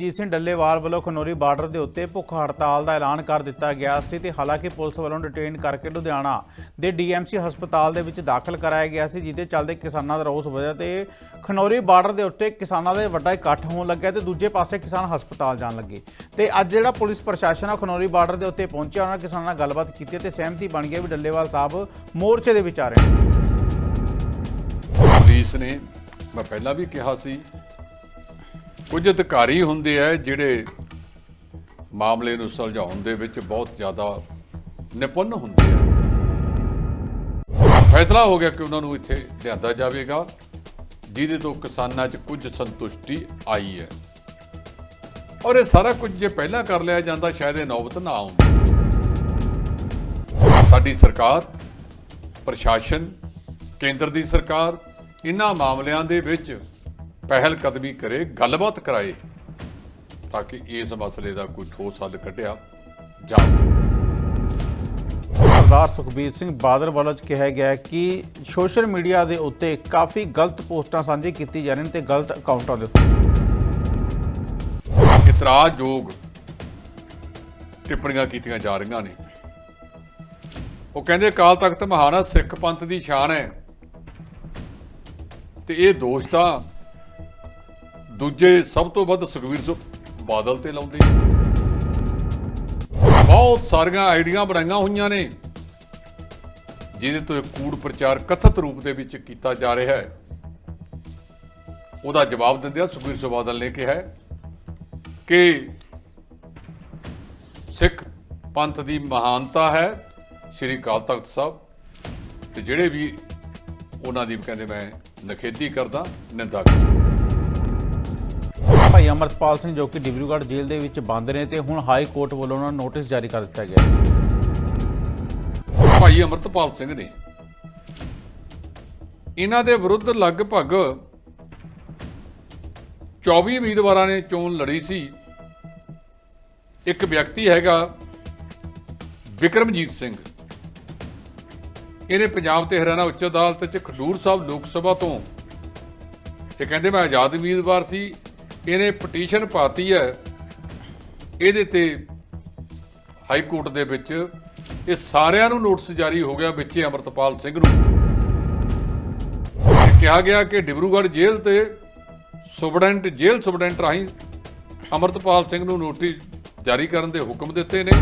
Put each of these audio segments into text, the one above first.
ਜੀਤ ਸਿੰਘ ਡੱਲੇਵਾਲ ਵੱਲੋਂ ਖਨੌਰੀ ਬਾਰਡਰ ਦੇ ਉੱਤੇ ਭੁੱਖ ਹੜਤਾਲ ਦਾ ਐਲਾਨ ਕਰ ਦਿੱਤਾ ਗਿਆ ਸੀ ਤੇ ਹਾਲਾਂਕਿ ਪੁਲਿਸ ਵੱਲੋਂ ਡਿਟੇਨ ਕਰਕੇ ਲੁਧਿਆਣਾ ਦੇ ਡੀਐਮਸੀ ਹਸਪਤਾਲ ਦੇ ਵਿੱਚ ਦਾਖਲ ਕਰਾਇਆ ਗਿਆ ਸੀ, ਜਿਹਦੇ ਚੱਲਦੇ ਕਿਸਾਨਾਂ ਦਾ ਰੋਸ ਵਜ੍ਹਾ ਤੇ ਖਨੌਰੀ ਬਾਰਡਰ ਦੇ ਉੱਤੇ ਕਿਸਾਨਾਂ ਦਾ ਵੱਡਾ ਇਕੱਠ ਹੋਣ ਲੱਗਿਆ ਤੇ ਦੂਜੇ ਪਾਸੇ ਕਿਸਾਨ ਹਸਪਤਾਲ ਜਾਣ ਲੱਗੇ। ਤੇ ਅੱਜ ਜਿਹੜਾ ਪੁਲਿਸ ਪ੍ਰਸ਼ਾਸਨ ਆ ਖਨੌਰੀ ਬਾਰਡਰ ਦੇ ਉੱਤੇ ਪਹੁੰਚਿਆ, ਉਹਨਾਂ ਕਿਸਾਨਾਂ ਨਾਲ ਗੱਲਬਾਤ ਕੀਤੀ ਤੇ ਸਹਿਮਤੀ ਬਣ ਗਈ ਵੀ ਡੱਲੇਵਾਲ ਸਾਹਿਬ ਮੋਰਚੇ ਦੇ ਵਿਚਾਰੇ ਪੁਲਿਸ ਨੇ, ਮੈਂ ਪਹਿਲਾਂ ਵੀ ਕਿਹਾ ਸੀ ਕੁਝ ਅਧਿਕਾਰੀ ਹੁੰਦੇ ਆ ਜਿਹੜੇ ਮਾਮਲੇ ਨੂੰ ਸੁਲਝਾਉਣ ਦੇ ਵਿੱਚ ਬਹੁਤ ਜ਼ਿਆਦਾ ਨਿਪੁੰਨ ਹੁੰਦੇ ਆ। ਫੈਸਲਾ ਹੋ ਗਿਆ ਕਿ ਉਹਨਾਂ ਨੂੰ ਇੱਥੇ ਲਿਆਂਦਾ ਜਾਵੇਗਾ, ਜਿਹਦੇ ਤੋਂ ਕਿਸਾਨਾਂ 'ਚ ਕੁਝ ਸੰਤੁਸ਼ਟੀ ਆਈ ਹੈ। ਔਰ ਇਹ ਸਾਰਾ ਕੁਝ ਜੇ ਪਹਿਲਾਂ ਕਰ ਲਿਆ ਜਾਂਦਾ, ਸ਼ਾਇਦ ਇਹ ਨੌਬਤ ਨਾ ਆਉਂਦੀ। ਸਾਡੀ ਸਰਕਾਰ, ਪ੍ਰਸ਼ਾਸਨ, ਕੇਂਦਰ ਦੀ ਸਰਕਾਰ ਇਹਨਾਂ ਮਾਮਲਿਆਂ ਦੇ ਵਿੱਚ ਪਹਿਲ ਕਦਮੀ ਕਰੇ ਗੱਲਬਾਤ ਕਰਾਏ ਤਾਂ ਕਿ ਇਸ ਮਸਲੇ ਦਾ ਕੋਈ ਠੋਸ ਹੱਲ ਕੱਢਿਆ ਜਾ ਸਕੇ। ਸਰਦਾਰ ਸੁਖਬੀਰ ਸਿੰਘ ਬਾਦਲ ਵੱਲੋਂ ਕਿਹਾ ਗਿਆ ਕਿ ਸੋਸ਼ਲ ਮੀਡੀਆ ਦੇ ਉੱਤੇ ਕਾਫੀ ਗਲਤ ਪੋਸਟਾਂ ਸਾਂਝੀ ਕੀਤੀ ਜਾ ਰਹੀਆਂ ਨੇ ਤੇ ਗਲਤ ਅਕਾਊਂਟਾਂ ਦੇ ਉੱਤੇ। ਇਤਰਾਜ਼ਯੋਗ ਟਿੱਪਣੀਆਂ ਕੀਤੀਆਂ ਜਾ ਰਹੀਆਂ ਨੇ। ਉਹ ਕਹਿੰਦੇ ਅਕਾਲ ਤਖਤ ਮਹਾਨਾ ਸਿੱਖ ਪੰਥ ਦੀ ਸ਼ਾਨ ਹੈ ਤੇ ਇਹ ਦੋਸ਼ ਤਾਂ ਦੂਜੇ ਸਭ ਤੋਂ ਵੱਧ ਸੁਖਵੀਰ ਸਿੰਘ ਬਾਦਲ ਤੇ ਲਾਉਂਦੇ ਬਹੁਤ ਸਾਰੀਆਂ ਆਈਡੀਆਂ ਬਣਾਈਆਂ ਹੋਈਆਂ ਨੇ, ਜਿਹਦੇ ਤੋਂ ਕੂੜ ਪ੍ਰਚਾਰ ਕਥਿਤ ਰੂਪ ਦੇ ਵਿੱਚ ਕੀਤਾ ਜਾ ਰਿਹਾ ਹੈ। ਉਹਦਾ ਜਵਾਬ ਦਿੰਦਿਆਂ ਸੁਖਵੀਰ ਸਿੰਘ ਬਾਦਲ ਨੇ ਕਿਹਾ ਕਿ ਸਿੱਖ ਪੰਥ ਦੀ ਮਹਾਨਤਾ ਹੈ, ਸ੍ਰੀ ਅਕਾਲ ਤਖਤ ਸਾਹਿਬ। ਤੇ ਜਿਹੜੇ ਵੀ ਉਹਨਾਂ ਦੀ ਕਹਿੰਦੇ ਮੈਂ ਨਖੇਦੀ ਕਰਦਾ, ਨਿੰਦਾ ਕਰਦਾ। ਭਾਈ ਅਮਰਤਪਾਲ ਸਿੰਘ ਜੋ ਕਿ ਡਿਬਰੂਗੜ੍ਹ ਜੇਲ੍ਹ ਦੇ ਵਿੱਚ ਬੰਦ ਨੇ ਤੇ ਹੁਣ ਹਾਈ ਕੋਰਟ ਵੱਲੋਂ ਉਹਨਾਂ ਨੂੰ ਨੋਟਿਸ ਜਾਰੀ ਕਰ ਦਿੱਤਾ ਗਿਆ ਭਾਈ ਅਮਰਤਪਾਲ ਸਿੰਘ ਨੇ ਇਹਨਾਂ ਦੇ ਵਿਰੁੱਧ ਲਗਭਗ 24 ਉਮੀਦਵਾਰਾਂ ਨੇ ਚੋਣ ਲੜੀ ਸੀ। ਇੱਕ ਵਿਅਕਤੀ ਹੈਗਾ ਵਿਕਰਮਜੀਤ ਸਿੰਘ। ਇਹਨੇ ਪੰਜਾਬ ਤੇ ਹਰਿਆਣਾ ਉੱਚ ਅਦਾਲਤ 'ਚ ਖਡੂਰ ਸਾਹਿਬ ਲੋਕ ਸਭਾ ਤੋਂ ਇਹ ਕਹਿੰਦੇ ਮੈਂ ਆਜ਼ਾਦ ਉਮੀਦਵਾਰ ਸੀ। ਇਹਨੇ ਪਟੀਸ਼ਨ ਪਾਤੀ ਹੈ। ਇਹਦੇ ਤੇ ਹਾਈ ਕੋਰਟ ਦੇ ਵਿੱਚ ਇਹ ਸਾਰਿਆਂ ਨੂੰ ਨੋਟਿਸ ਜਾਰੀ ਹੋ ਗਿਆ ਵਿੱਚੇ ਅਮਰਤਪਾਲ ਸਿੰਘ ਨੂੰ। ਕਿਹਾ ਗਿਆ ਕਿ ਡਿਬਰੂਗੜ੍ਹ ਜੇਲ੍ਹ ਤੇ ਸੁਬਡੈਂਟ ਜੇਲ੍ਹ ਸੁਬਡੈਂਟ ਰਾਹੀਂ ਅਮਰਤਪਾਲ ਸਿੰਘ ਨੂੰ ਨੋਟਿਸ ਜਾਰੀ ਕਰਨ ਦੇ ਹੁਕਮ ਦਿੱਤੇ ਨੇ।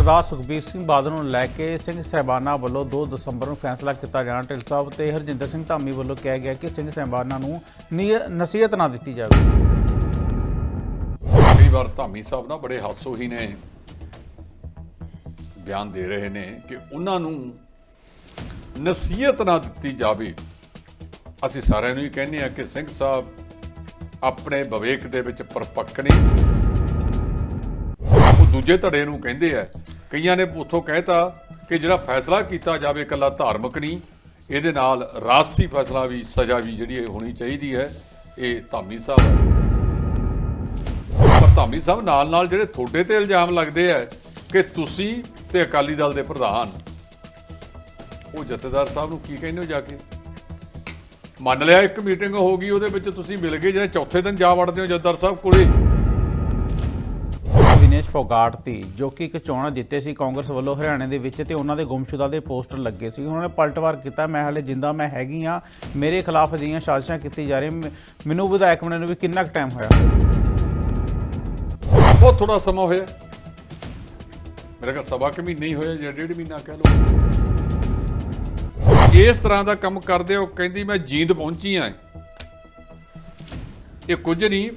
ਸਰਦਾਰ ਸੁਖਬੀਰ ਸਿੰਘ ਬਾਦਲ ਨੂੰ ਲੈ ਕੇ ਸਿੰਘ ਸਹਿਬਾਨਾ ਵੱਲੋਂ 2 ਦਸੰਬਰ ਨੂੰ ਫੈਸਲਾ ਕੀਤਾ ਜਾਣਾ ਢਿੱਲ ਸਾਹਿਬ ਤੇ ਹਰਜਿੰਦਰ ਸਿੰਘ ਧਾਮੀ ਵੱਲੋਂ ਕਿਹਾ ਗਿਆ ਕਿ ਸਿੰਘ ਸਹਿਬਾਨਾ ਨੂੰ ਨੀ- ਨਸੀਹਤ ਨਾ ਦਿੱਤੀ ਜਾਵੇ। ਕਈ ਵਾਰ ਧਾਮੀ ਸਾਹਿਬ ਨਾ ਬੜੇ ਹਾਸੋਹੀ ਨੇ ਬਿਆਨ ਦੇ ਰਹੇ ਨੇ ਕਿ ਉਹਨਾਂ ਨੂੰ ਨਸੀਹਤ ਨਾ ਦਿੱਤੀ ਜਾਵੇ। ਅਸੀਂ ਸਾਰਿਆਂ ਨੂੰ ਹੀ ਕਹਿੰਦੇ ਆ ਕਿ ਸਿੰਘ ਸਾਹਿਬ ਆਪਣੇ ਵਿਵੇਕ ਦੇ ਵਿੱਚ ਪਰਪੱਕ ਨੇ। ਉਹ ਦੂਜੇ ਧੜੇ ਨੂੰ ਕਹਿੰਦੇ ਆ ਕਈਆਂ ਨੇ ਉਥੋਂ ਕਹਿਤਾ ਕਿ ਜਿਹੜਾ ਫੈਸਲਾ ਕੀਤਾ ਜਾਵੇ ਇਕੱਲਾ ਧਾਰਮਿਕ ਨਹੀਂ, ਇਹਦੇ ਨਾਲ ਰਾਜਸੀ ਫੈਸਲਾ ਵੀ, ਸਜ਼ਾ ਵੀ ਜਿਹੜੀ ਇਹ ਹੋਣੀ ਚਾਹੀਦੀ ਹੈ, ਇਹ ਧਾਮੀ ਸਾਹਿਬ। ਪਰ ਧਾਮੀ ਸਾਹਿਬ ਨਾਲ ਨਾਲ ਜਿਹੜੇ ਤੁਹਾਡੇ ਤੇ ਇਲਜ਼ਾਮ ਲੱਗਦੇ ਆ ਕਿ ਤੁਸੀਂ ਤੇ ਅਕਾਲੀ ਦਲ ਦੇ ਪ੍ਰਧਾਨ, ਉਹ ਜਥੇਦਾਰ ਸਾਹਿਬ ਨੂੰ ਕੀ ਕਹਿੰਦੇ ਹੋ ਜਾ ਕੇ? ਮੰਨ ਲਿਆ ਇੱਕ ਮੀਟਿੰਗ ਹੋ ਗਈ, ਉਹਦੇ ਵਿੱਚ ਤੁਸੀਂ ਮਿਲ ਗਏ ਜਿਹੜੇ ਚੌਥੇ ਦਿਨ ਜਾ ਵੜਦੇ ਹੋ ਜਥੇਦਾਰ ਸਾਹਿਬ ਕੋਲੇ। ਵਿਨੇਸ਼ ਫੋਗਾਟ ਦੀ ਜੋ ਕਿ ਇੱਕ ਚੋਣਾਂ ਜਿੱਤੇ ਸੀ ਕਾਂਗਰਸ ਵੱਲੋਂ ਹਰਿਆਣੇ ਦੇ ਵਿੱਚ ਤੇ ਉਹਨਾਂ ਦੇ ਗੁੰਮਸ਼ੁਦਾ ਦੇ ਪੋਸਟਰ ਲੱਗੇ ਸੀ। ਉਹਨਾਂ ਨੇ ਪਲਟਵਾਰ ਕੀਤਾ, ਮੈਂ ਹਾਲੇ ਜਿੰਦਾ, ਮੈਂ ਹੈਗੀ ਆ ਮੇਰੇ ਖਿਲਾਫ ਅਜਿਹੀਆਂ ਸਾਜ਼ਿਸ਼ਾਂ ਕੀਤੀ ਜਾ ਰਹੀਆਂ। ਮੈਨੂੰ ਵਿਧਾਇਕ ਬਣੇ ਨੂੰ ਵੀ ਕਿੰਨਾ ਕੁ ਟਾਈਮ ਹੋਇਆ? ਬਹੁਤ ਥੋੜਾ ਸਮਾਂ ਹੋਇਆ। ਮੇਰੇ ਕੋਲ ਸਵਾ ਕੁ ਮਹੀਨੇ ਹੀ ਹੋਇਆ ਜਾਂ ਡੇਢ ਮਹੀਨਾ ਕਹਿ ਲਓ। ਇਸ ਤਰ੍ਹਾਂ ਦਾ ਕੰਮ ਕਰਦੇ ਹੋ, ਕਹਿੰਦੀ ਮੈਂ ਜੀਂਦ ਪਹੁੰਚੀ ਆ ਇਹ ਕੁਝ ਨਹੀਂ,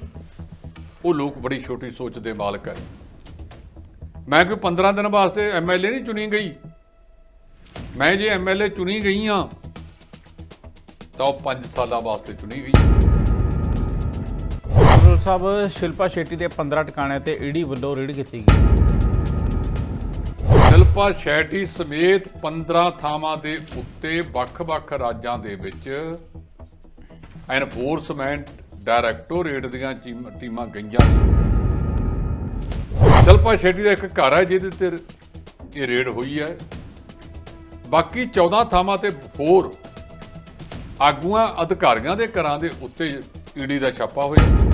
ਉਹ ਲੋਕ ਬੜੀ ਛੋਟੀ ਸੋਚ ਦੇ ਮਾਲਕ ਹੈ। ਮੈਂ ਕੋਈ 15 ਦਿਨ ਵਾਸਤੇ ਐਮਐਲਏ ਨਹੀਂ ਚੁਣੀ ਗਈ। ਮੈਂ ਜੇ ਐਮਐਲਏ ਚੁਣੀ ਗਈ ਆ ਤਾਂ ਉਹ 5 ਸਾਲਾਂ ਵਾਸਤੇ ਚੁਣੀ ਗਈ ਗੁਰੂ ਸਾਹਿਬ ਸ਼ਿਲਪਾ ਸ਼ੈਟੀ ਦੇ 15 ਟਿਕਾਣਿਆਂ ਤੇ ਈਡੀ ਵੱਲੋਂ ਰੇਡ ਕੀਤੀ ਗਈ। ਸ਼ਿਲਪਾ ਸ਼ੈਟੀ ਸਮੇਤ 15 ਥਾਵਾਂ ਦੇ ਉੱਤੇ ਵੱਖ-ਵੱਖ ਰਾਜਾਂ ਦੇ ਵਿੱਚ ਐਨਫੋਰਸਮੈਂਟ ਡਾਇਰੈਕਟੋਰੇਟ ਦੀਆਂ ਟੀਮ- ਟੀਮਾਂ ਗਈਆਂ ਨੇ ਸ਼ਿਲਪਾ ਸ਼ੈਟੀ ਦਾ ਇੱਕ ਘਰ ਹੈ ਜਿਹਦੇ ਤੇ ਇਹ ਰੇਡ ਹੋਈ ਹੈ ਬਾਕੀ 14 ਥਾਵਾਂ ਤੇ ਹੋਰ ਆਗੂਆਂ, ਅਧਿਕਾਰੀਆਂ ਦੇ ਘਰਾਂ ਦੇ ਉੱਤੇ ਈਡੀ ਦਾ ਛਾਪਾ ਹੋਇਆ।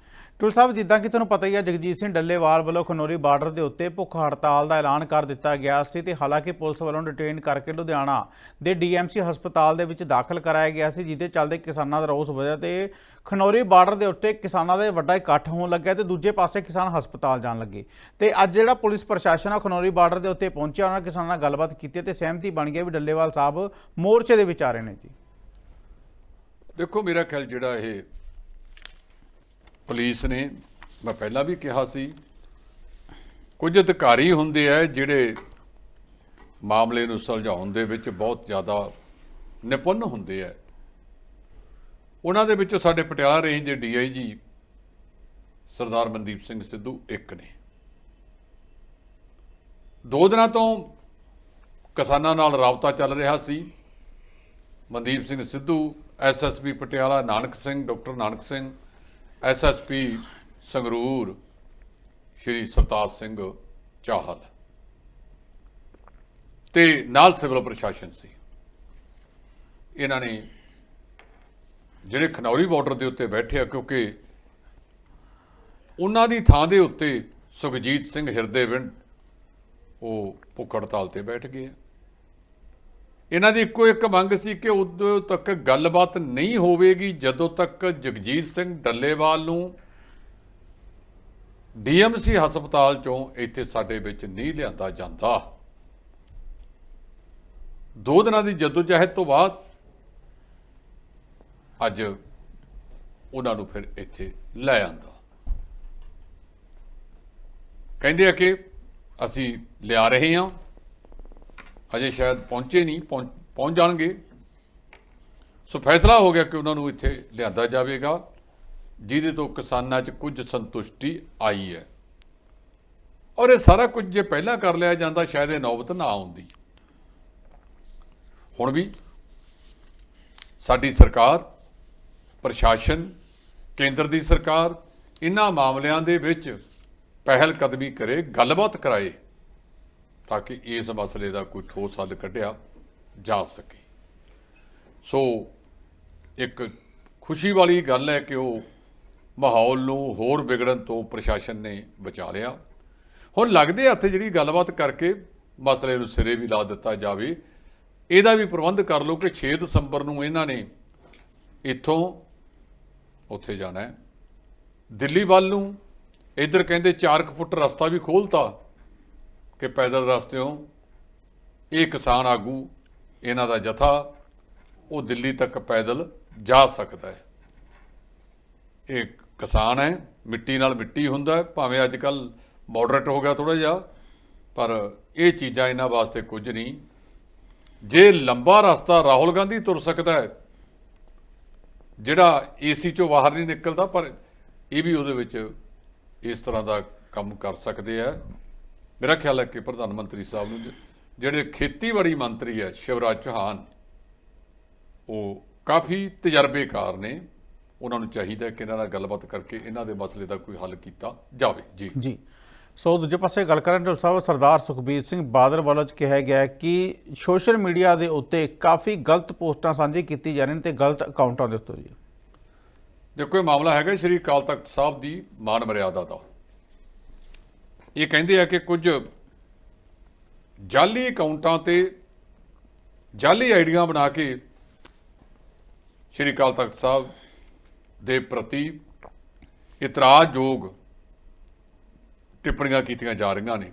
ਟੁਲ ਸਾਹਿਬ, ਜਿੱਦਾਂ ਕਿ ਤੁਹਾਨੂੰ ਪਤਾ ਹੀ ਹੈ ਜਗਜੀਤ ਸਿੰਘ ਡੱਲੇਵਾਲ ਵੱਲੋਂ ਖਨੌਰੀ ਬਾਰਡਰ ਦੇ ਉੱਤੇ ਭੁੱਖ ਹੜਤਾਲ ਦਾ ਐਲਾਨ ਕਰ ਦਿੱਤਾ ਗਿਆ ਸੀ ਤੇ ਹਾਲਾਂਕਿ ਪੁਲਿਸ ਵੱਲੋਂ ਡਿਟੇਨ ਕਰਕੇ ਲੁਧਿਆਣਾ ਦੇ ਡੀਐਮਸੀ ਹਸਪਤਾਲ ਦੇ ਵਿੱਚ ਦਾਖਲ ਕਰਾਇਆ ਗਿਆ ਸੀ, ਜਿਹਦੇ ਚੱਲਦੇ ਕਿਸਾਨਾਂ ਦਾ ਰੋਸ ਵਜ੍ਹਾ ਤੇ ਖਨੌਰੀ ਬਾਰਡਰ ਦੇ ਉੱਤੇ ਕਿਸਾਨਾਂ ਦਾ ਵੱਡਾ ਇਕੱਠ ਹੋਣ ਲੱਗਿਆ ਤੇ ਦੂਜੇ ਪਾਸੇ ਕਿਸਾਨ ਹਸਪਤਾਲ ਜਾਣ ਲੱਗੇ। ਤੇ ਅੱਜ ਜਿਹੜਾ ਪੁਲਿਸ ਪ੍ਰਸ਼ਾਸਨ ਆ ਖਨੌਰੀ ਬਾਰਡਰ ਦੇ ਉੱਤੇ ਪਹੁੰਚਿਆ, ਉਹਨਾਂ ਕਿਸਾਨਾਂ ਨਾਲ ਗੱਲਬਾਤ ਕੀਤੀ ਤੇ ਸਹਿਮਤੀ ਬਣ ਗਈ ਵੀ ਡੱਲੇਵਾਲ ਸਾਹਿਬ ਮੋਰਚੇ ਦੇ ਵਿੱਚ ਆ ਰਹੇ ਨੇ ਜੀ। ਦੇਖੋ, ਮੇਰਾ ਖਿਆਲ ਜਿਹੜਾ ਇਹ ਪੁਲਿਸ ਨੇ, ਮੈਂ ਪਹਿਲਾਂ ਵੀ ਕਿਹਾ ਸੀ, ਕੁਝ ਅਧਿਕਾਰੀ ਹੁੰਦੇ ਆ ਜਿਹੜੇ ਮਾਮਲੇ ਨੂੰ ਸੁਲਝਾਉਣ ਦੇ ਵਿੱਚ ਬਹੁਤ ਜ਼ਿਆਦਾ ਨਿਪੁੰਨ ਹੁੰਦੇ ਆ। ਉਹਨਾਂ ਦੇ ਵਿੱਚੋਂ ਸਾਡੇ ਪਟਿਆਲਾ ਰੇਂਜ ਦੇ ਡੀਆਈਜੀ ਸਰਦਾਰ ਮਨਦੀਪ ਸਿੰਘ ਸਿੱਧੂ ਇੱਕ ਨੇ। ਦੋ ਦਿਨਾਂ ਤੋਂ ਕਿਸਾਨਾਂ ਨਾਲ ਰਾਬਤਾ ਚੱਲ ਰਿਹਾ ਸੀ। Mandeep Singh Sidhu SSP Patiala, Nanak Singh, doctor Nanak Singh SSP Sangrur Shri Sartaj Singh Chahal. ਤੇ ਨਾਲ ਸਿਵਲ ਪ੍ਰਸ਼ਾਸਨ ਸੀ। ਇਹਨਾਂ ਨੇ ਜਿਹੜੇ ਖਨੌਰੀ ਬਾਰਡਰ ਦੇ ਉੱਤੇ ਬੈਠੇ ਆ, ਕਿਉਂਕਿ ਉਹਨਾਂ ਦੀ ਥਾਂ ਦੇ ਉੱਤੇ ਸੁਖਜੀਤ ਸਿੰਘ ਹਿਰਦੇਵਿੰਡ ਉਹ ਭੁੱਖ ਹੜਤਾਲ ਤੇ ਬੈਠ ਗਏ ਇਹਨਾਂ ਦੀ ਇੱਕੋ ਇੱਕ ਮੰਗ ਸੀ ਕਿ ਉਦੋਂ ਤੱਕ ਗੱਲਬਾਤ ਨਹੀਂ ਹੋਵੇਗੀ, ਜਦੋਂ ਤੱਕ ਜਗਜੀਤ ਸਿੰਘ ਡੱਲੇਵਾਲ ਨੂੰ ਡੀਐਮਸੀ ਹਸਪਤਾਲ ਚੋਂ ਇੱਥੇ ਸਾਡੇ ਵਿੱਚ ਨਹੀਂ ਲਿਆਂਦਾ ਜਾਂਦਾ। ਦੋ ਦਿਨਾਂ ਦੀ ਜਦੋਜਹਿਦ ਤੋਂ ਬਾਅਦ ਅੱਜ ਉਹਨਾਂ ਨੂੰ ਫਿਰ ਇੱਥੇ ਲੈ ਆਂਦਾ। ਕਹਿੰਦੇ ਆ ਕਿ ਅਸੀਂ ਲਿਆ ਰਹੇ ਹਾਂ। ਅਜੇ ਸ਼ਾਇਦ ਪਹੁੰਚੇ ਨਹੀਂ ਪਹੁੰਚ ਪਹੁੰਚ ਜਾਣਗੇ। ਸੋ ਫੈਸਲਾ ਹੋ ਗਿਆ ਕਿ ਉਹਨਾਂ ਨੂੰ ਇੱਥੇ ਲਿਆਂਦਾ ਜਾਵੇਗਾ, ਜਿਹਦੇ ਤੋਂ ਕਿਸਾਨਾਂ 'ਚ ਕੁਝ ਸੰਤੁਸ਼ਟੀ ਆਈ ਹੈ। ਔਰ ਇਹ ਸਾਰਾ ਕੁਝ ਜੇ ਪਹਿਲਾਂ ਕਰ ਲਿਆ ਜਾਂਦਾ, ਸ਼ਾਇਦ ਇਹ ਨੌਬਤ ਨਾ ਆਉਂਦੀ। ਹੁਣ ਵੀ ਸਾਡੀ ਸਰਕਾਰ, ਪ੍ਰਸ਼ਾਸਨ, ਕੇਂਦਰ ਦੀ ਸਰਕਾਰ ਇਹਨਾਂ ਮਾਮਲਿਆਂ ਦੇ ਵਿੱਚ ਪਹਿਲ ਕਦਮੀ ਕਰੇ, ਗੱਲਬਾਤ ਕਰਾਏ। ਤਾਂ ਕਿ ਇਸ ਮਸਲੇ ਦਾ ਕੋਈ ਠੋਸ ਹੱਲ ਕੱਢਿਆ ਜਾ ਸਕੇ। ਸੋ, ਇੱਕ ਖੁਸ਼ੀ ਵਾਲੀ ਗੱਲ ਹੈ ਕਿ ਉਹ ਮਾਹੌਲ ਨੂੰ ਹੋਰ ਵਿਗੜਨ ਤੋਂ ਪ੍ਰਸ਼ਾਸਨ ਨੇ ਬਚਾ ਲਿਆ। ਹੁਣ ਲੱਗਦੇ ਹੱਥ ਜਿਹੜੀ ਗੱਲਬਾਤ ਕਰਕੇ ਮਸਲੇ ਨੂੰ ਸਿਰੇ ਵੀ ਲਾ ਦਿੱਤਾ ਜਾਵੇ, ਇਹਦਾ ਵੀ ਪ੍ਰਬੰਧ ਕਰ ਲਓ ਕਿ 6 ਦਸੰਬਰ ਨੂੰ ਇਹਨਾਂ ਨੇ ਇੱਥੋਂ ਉੱਥੇ ਜਾਣਾ ਹੈ। ਦਿੱਲੀ ਵੱਲ ਨੂੰ, ਇੱਧਰ ਕਹਿੰਦੇ 4 ਫੁੱਟ ਰਸਤਾ ਵੀ ਖੋਲਤਾ। ਕਿ ਪੈਦਲ ਰਸਤਿਓਂ ਇਹ ਕਿਸਾਨ ਆਗੂ, ਇਹਨਾਂ ਦਾ ਜਥਾ, ਉਹ ਦਿੱਲੀ ਤੱਕ ਪੈਦਲ ਜਾ ਸਕਦਾ ਹੈ। ਇਹ ਕਿਸਾਨ ਹੈ, ਮਿੱਟੀ ਨਾਲ ਮਿੱਟੀ ਹੁੰਦਾ ਹੈ, ਭਾਵੇਂ ਅੱਜ ਕੱਲ ਮਾਡਰੇਟ ਹੋ ਗਿਆ ਥੋੜਾ ਜਿਹਾ, ਪਰ ਇਹ ਚੀਜ਼ਾਂ ਇਹਨਾਂ ਵਾਸਤੇ ਕੁਝ ਨਹੀਂ। ਜੇ ਲੰਬਾ ਰਸਤਾ ਰਾਹੁਲ ਗਾਂਧੀ ਤੁਰ ਸਕਦਾ ਹੈ, ਜਿਹੜਾ ਏਸੀ ਚੋਂ ਬਾਹਰ ਨਹੀਂ ਨਿਕਲਦਾ, ਪਰ ਇਹ ਵੀ ਉਹਦੇ ਵਿੱਚ ਇਸ ਤਰ੍ਹਾਂ ਦਾ ਕੰਮ ਕਰ ਸਕਦੇ ਆ। ਮੇਰਾ ਖਿਆਲ ਹੈ ਕਿ ਪ੍ਰਧਾਨ ਮੰਤਰੀ ਸਾਹਿਬ ਨੂੰ ਜਿਹੜੇ ਖੇਤੀਬਾੜੀ ਮੰਤਰੀ ਹੈ ਸ਼ਿਵਰਾਜ ਚੌਹਾਨ ਉਹ ਕਾਫੀ ਤਜਰਬੇਕਾਰ ਨੇ। ਉਹਨਾਂ ਨੂੰ ਚਾਹੀਦਾ ਹੈ ਕਿ ਇਹਨਾਂ ਨਾਲ ਗੱਲਬਾਤ ਕਰਕੇ ਇਹਨਾਂ ਦੇ ਮਸਲੇ ਦਾ ਕੋਈ ਹੱਲ ਕੀਤਾ ਜਾਵੇ। ਜੀ। ਜੀ। ਸੋ ਦੂਜੇ ਪਾਸੇ ਗੱਲ ਕਰਾਂ ਢਿੱਲੋਂ ਸਾਹਿਬ ਸਰਦਾਰ ਸੁਖਬੀਰ ਸਿੰਘ ਬਾਦਲ ਵੱਲੋਂ ਕਿਹਾ ਗਿਆ ਕਿ ਸੋਸ਼ਲ ਮੀਡੀਆ ਦੇ ਉੱਤੇ ਕਾਫੀ ਗਲਤ ਪੋਸਟਾਂ ਸਾਂਝੀ ਕੀਤੀ ਜਾ ਰਹੀਆਂ ਨੇ ਤੇ ਗਲਤ ਅਕਾਊਂਟਾਂ ਦੇ ਉੱਤੇ ਜੀ ਦੇਖੋ ਇਹ ਮਾਮਲਾ ਹੈਗਾ ਸ਼੍ਰੀ ਅਕਾਲ ਤਖਤ ਸਾਹਿਬ ਦੀ ਮਾਨ ਮਰਿਆਦਾ ਦਾ। ਇਹ ਕਹਿੰਦੇ ਆ ਕਿ ਕੁਝ ਜਾਲੀ ਅਕਾਊਂਟਾਂ ਤੇ ਜਾਲੀ ਆਈਡੀਆਂ ਬਣਾ ਕੇ ਸ਼੍ਰੀ ਅਕਾਲ ਤਖਤ ਸਾਹਿਬ ਦੇ ਪ੍ਰਤੀ ਇਤਰਾਜ਼ਯੋਗ ਟਿੱਪਣੀਆਂ ਕੀਤੀਆਂ ਜਾ ਰਹੀਆਂ ਨੇ।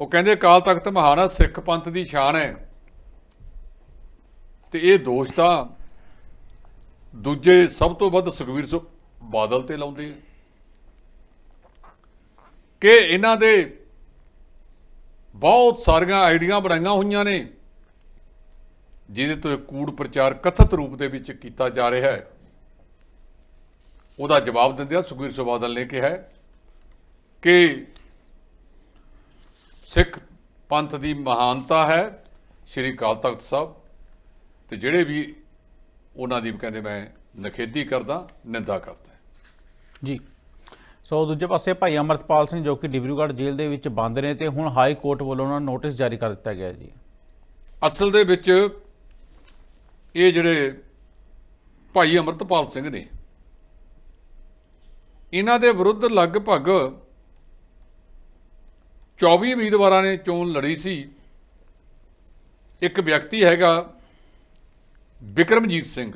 ਉਹ ਕਹਿੰਦੇ ਅਕਾਲ ਤਖਤ ਮਹਾਨਾ ਸਿੱਖ ਪੰਥ ਦੀ ਸ਼ਾਨ ਹੈ ਤੇ ਇਹ ਦੋਸ਼ ਤਾਂ ਦੂਜੇ ਸਭ ਤੋਂ ਵੱਧ ਸੁਖਵੀਰ ਸਿੰਘ ਬਾਦਲ ਤੇ ਲਾਉਂਦੇ ਆ। ਕਿ ਇਹਨਾਂ ਦੇ ਬਹੁਤ ਸਾਰੀਆਂ ਆਈਡੀਆਂ ਬਣਾਈਆਂ ਹੋਈਆਂ ਨੇ, ਜਿਹਦੇ ਤੋਂ ਕੂੜ ਪ੍ਰਚਾਰ ਕਥਿਤ ਰੂਪ ਦੇ ਵਿੱਚ ਕੀਤਾ ਜਾ ਰਿਹਾ ਹੈ। ਉਹਦਾ ਜਵਾਬ ਦਿੰਦਿਆਂ ਸੁਖਵੀਰ ਸਿੰਘ ਬਾਦਲ ਨੇ ਕਿਹਾ ਕਿ ਸਿੱਖ ਪੰਥ ਦੀ ਮਹਾਨਤਾ ਹੈ, ਸ੍ਰੀ ਅਕਾਲ ਤਖਤ ਸਾਹਿਬ, ਤੇ ਜਿਹੜੇ ਵੀ ਉਹਨਾਂ ਦੀ ਕਹਿੰਦੇ ਮੈਂ ਨਖੇਦੀ ਕਰਦਾ, ਨਿੰਦਾ ਕਰਦਾ। ਜੀ। ਸੋ ਦੂਜੇ ਪਾਸੇ ਭਾਈ ਅਮਰਤਪਾਲ ਸਿੰਘ ਜੋ ਕਿ ਡਿਬਰੂਗੜ੍ਹ ਜੇਲ੍ਹ ਦੇ ਵਿੱਚ ਬੰਦ ਨੇ ਤੇ ਹੁਣ ਹਾਈ ਕੋਰਟ ਵੱਲੋਂ ਉਹਨਾਂ ਨੂੰ ਨੋਟਿਸ ਜਾਰੀ ਕਰ ਦਿੱਤਾ ਗਿਆ ਜੀ। ਅਸਲ ਦੇ ਵਿੱਚ ਇਹ ਜਿਹੜੇ ਭਾਈ ਅਮਰਤਪਾਲ ਸਿੰਘ ਨੇ, ਇਹਨਾਂ ਦੇ ਵਿਰੁੱਧ ਲਗਭਗ 24 ਉਮੀਦਵਾਰਾਂ ਨੇ ਚੋਣ ਲੜੀ ਸੀ। ਇੱਕ ਵਿਅਕਤੀ ਹੈਗਾ ਵਿਕਰਮਜੀਤ ਸਿੰਘ।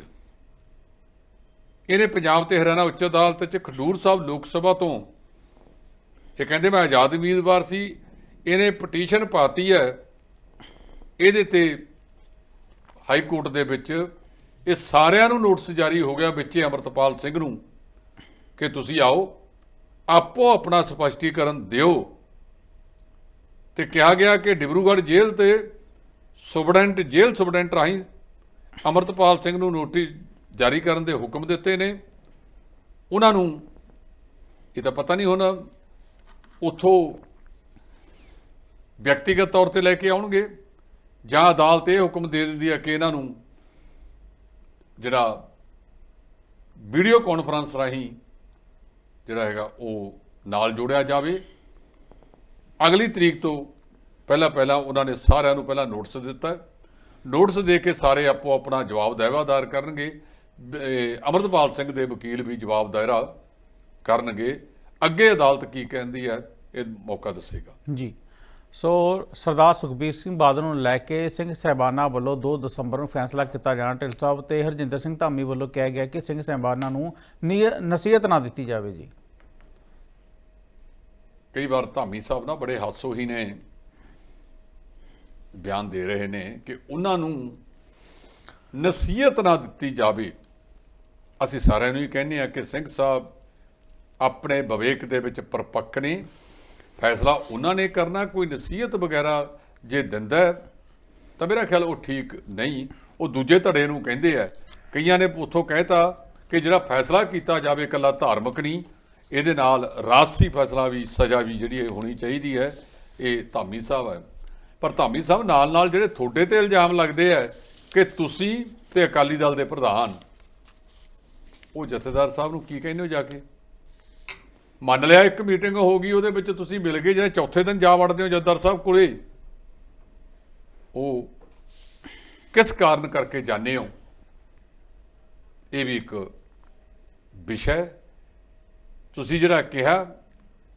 ਇਹਨੇ ਪੰਜਾਬ ਤੇ ਹਰਿਆਣਾ ਉੱਚ ਅਦਾਲਤ 'ਚ ਖਡੂਰ ਸਾਹਿਬ ਲੋਕ ਸਭਾ ਤੋਂ ਇਹ ਕਹਿੰਦੇ ਮੈਂ ਆਜ਼ਾਦ ਉਮੀਦਵਾਰ ਸੀ, ਇਹਨੇ ਪਟੀਸ਼ਨ ਪਾਤੀ ਹੈ। ਇਹਦੇ ਤੇ ਹਾਈ ਕੋਰਟ ਦੇ ਵਿੱਚ ਇਹ ਸਾਰਿਆਂ ਨੂੰ ਨੋਟਿਸ ਜਾਰੀ ਹੋ ਗਿਆ ਵਿੱਚ ਅਮਰਤਪਾਲ ਸਿੰਘ ਨੂੰ ਕਿ ਤੁਸੀਂ ਆਓ, ਆਪੋ ਆਪਣਾ ਸਪਸ਼ਟੀਕਰਨ ਦਿਓ। ਤੇ ਕਿਹਾ ਗਿਆ ਕਿ ਡਿਬਰੂਗੜ੍ਹ ਜੇਲ੍ਹ ਤੇ ਸੁਬਡੈਂਟ ਜੇਲ੍ਹ ਸੁਬਡੈਂਟ ਰਾਹੀਂ ਅਮਰਤਪਾਲ ਸਿੰਘ ਨੂੰ ਨੋਟਿਸ ਜਾਰੀ ਕਰਨ ਦੇ ਹੁਕਮ ਦਿੱਤੇ ਨੇ। ਉਹਨਾਂ ਨੂੰ ਇਹ ਤਾਂ ਪਤਾ ਨਹੀਂ ਹੁਣ ਉਥੋਂ ਵਿਅਕਤੀਗਤ ਤੌਰ ਤੇ ਲੈ ਕੇ ਆਉਣਗੇ ਜਾਂ ਅਦਾਲਤ ਇਹ ਹੁਕਮ ਦੇ ਦਿੰਦੀ ਹੈ ਕਿ ਇਹਨਾਂ ਨੂੰ ਜਿਹੜਾ ਵੀਡੀਓ ਕਾਨਫਰੰਸ ਰਾਹੀਂ ਜਿਹੜਾ ਹੈਗਾ ਉਹ ਨਾਲ ਜੋੜਿਆ ਜਾਵੇ। ਅਗਲੀ ਤਰੀਕ ਤੋਂ ਪਹਿਲਾਂ ਪਹਿਲਾਂ ਉਹਨਾਂ ਨੇ ਸਾਰਿਆਂ ਨੂੰ ਪਹਿਲਾਂ ਨੋਟਿਸ ਦਿੱਤਾ। ਹੈ। ਨੋਟਿਸ ਦੇ ਕੇ ਸਾਰੇ ਆਪੋ ਆਪਣਾ ਜਵਾਬ ਦਾਅਵਾਦਾਰ ਕਰਨਗੇ। ਅਮਰਤਪਾਲ ਸਿੰਘ ਦੇ ਵਕੀਲ ਵੀ ਜਵਾਬ ਦਾਇਰਾ ਕਰਨਗੇ। ਅੱਗੇ ਅਦਾਲਤ ਕੀ ਕਹਿੰਦੀ ਹੈ ਇਹ ਮੌਕਾ ਦੱਸੇਗਾ। ਜੀ। ਸੋ ਸਰਦਾਰ ਸੁਖਬੀਰ ਸਿੰਘ ਬਾਦਲ ਨੂੰ ਲੈ ਕੇ ਸਿੰਘ ਸਹਿਬਾਨਾ ਵੱਲੋਂ 2 ਦਸੰਬਰ ਨੂੰ ਫੈਸਲਾ ਕੀਤਾ ਜਾਣਾ ਢਿੱਲ ਸਾਹਿਬ ਤੇ ਹਰਜਿੰਦਰ ਸਿੰਘ ਧਾਮੀ ਵੱਲੋਂ ਕਿਹਾ ਗਿਆ ਕਿ ਸਿੰਘ ਸਹਿਬਾਨਾ ਨੂੰ ਨਸੀਹਤ ਨਾ ਦਿੱਤੀ ਜਾਵੇ ਜੀ। ਕਈ ਵਾਰ ਧਾਮੀ ਸਾਹਿਬ ਨਾ ਬੜੇ ਹਾਸੋਹੀਣੇ ਨੇ ਬਿਆਨ ਦੇ ਰਹੇ ਨੇ ਕਿ ਉਹਨਾਂ ਨੂੰ ਨਸੀਹਤ ਨਾ ਦਿੱਤੀ ਜਾਵੇ। ਅਸੀਂ ਸਾਰਿਆਂ ਨੂੰ ਹੀ ਕਹਿੰਦੇ ਆ ਕਿ ਸਿੰਘ ਸਾਹਿਬ ਆਪਣੇ ਵਿਵੇਕ ਦੇ ਵਿੱਚ ਪਰਪੱਕ ਨੇ। ਫੈਸਲਾ ਉਹਨਾਂ ਨੇ ਕਰਨਾ, ਕੋਈ ਨਸੀਹਤ ਵਗੈਰਾ ਜੇ ਦਿੰਦਾ ਤਾਂ ਮੇਰਾ ਖਿਆਲ ਉਹ ਠੀਕ ਨਹੀਂ। ਉਹ ਦੂਜੇ ਧੜੇ ਨੂੰ ਕਹਿੰਦੇ ਆ। ਕਈਆਂ ਨੇ ਉਥੋਂ ਕਹਿਤਾ ਕਿ ਜਿਹੜਾ ਫੈਸਲਾ ਕੀਤਾ ਜਾਵੇ ਇਕੱਲਾ ਧਾਰਮਿਕ ਨਹੀਂ, ਇਹਦੇ ਨਾਲ ਰਾਜਸੀ ਫੈਸਲਾ ਵੀ, ਸਜ਼ਾ ਵੀ ਜਿਹੜੀ ਇਹ ਹੋਣੀ ਚਾਹੀਦੀ ਹੈ, ਇਹ ਧਾਮੀ ਸਾਹਿਬ ਹੈ। ਪਰ ਧਾਮੀ ਸਾਹਿਬ ਨਾਲ ਨਾਲ ਜਿਹੜੇ ਤੁਹਾਡੇ ਤੇ ਇਲਜ਼ਾਮ ਲੱਗਦੇ ਆ ਕਿ ਤੁਸੀਂ ਤੇ ਅਕਾਲੀ ਦਲ ਦੇ ਪ੍ਰਧਾਨ ਉਹ ਜਥੇਦਾਰ ਸਾਹਿਬ ਨੂੰ ਕੀ ਕਹਿੰਦੇ ਹੋ ਜਾ ਕੇ? ਮੰਨ ਲਿਆ ਇੱਕ ਮੀਟਿੰਗ ਹੋ ਗਈ, ਉਹਦੇ ਵਿੱਚ ਤੁਸੀਂ ਮਿਲ ਗਏ ਜਿਹੜੇ ਚੌਥੇ ਦਿਨ ਜਾ ਵੜਦੇ ਹੋ ਜਥੇਦਾਰ ਸਾਹਿਬ ਕੋਲੇ, ਉਹ ਕਿਸ ਕਾਰਨ ਕਰਕੇ ਜਾਣੇ ਹੋ? ਇਹ ਵੀ ਇੱਕ ਵਿਸ਼ਾ ਤੁਸੀਂ ਜਿਹੜਾ ਕਿਹਾ,